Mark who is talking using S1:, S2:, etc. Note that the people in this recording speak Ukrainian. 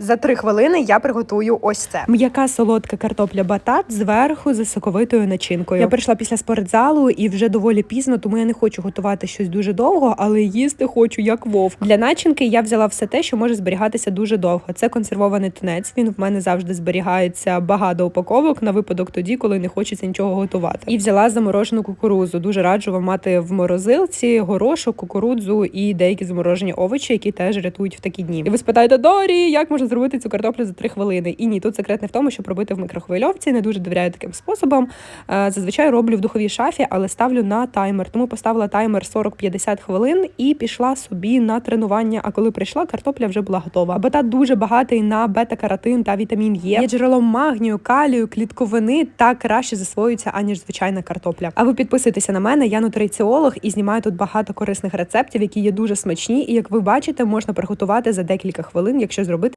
S1: За три хвилини я приготую ось це. М'яка солодка картопля батат зверху за соковитою начинкою. Я прийшла після спортзалу і вже доволі пізно, тому я не хочу готувати щось дуже довго, але їсти хочу як вовк. Для начинки я взяла все те, що може зберігатися дуже довго. Це консервований тунець. Він в мене завжди зберігається багато упаковок на випадок тоді, коли не хочеться нічого готувати. І взяла заморожену кукурудзу. Дуже раджу вам мати в морозилці горошок, кукурудзу і деякі заморожені овочі, які теж рятують в такі дні. І ви спитаєте, Дорі, як можна зробити цю картоплю за 3 хвилини? І ні, тут секрет не в тому, щоб робити в мікрохвильовці. Не дуже довіряю таким способом. Е, Зазвичай роблю в духовій шафі, але ставлю на таймер. Тому поставила таймер 40-50 хвилин і пішла собі на тренування. А коли прийшла, картопля вже була готова. Батат дуже багатий на бета-каротин та вітамін Е. Є джерелом магнію, калію, клітковини та краще засвоюється, аніж звичайна картопля. А ви підписуйтеся на мене, я нутриціолог і знімаю тут багато корисних рецептів, які є дуже смачні. І як ви бачите, можна приготувати за декілька хвилин, якщо зробити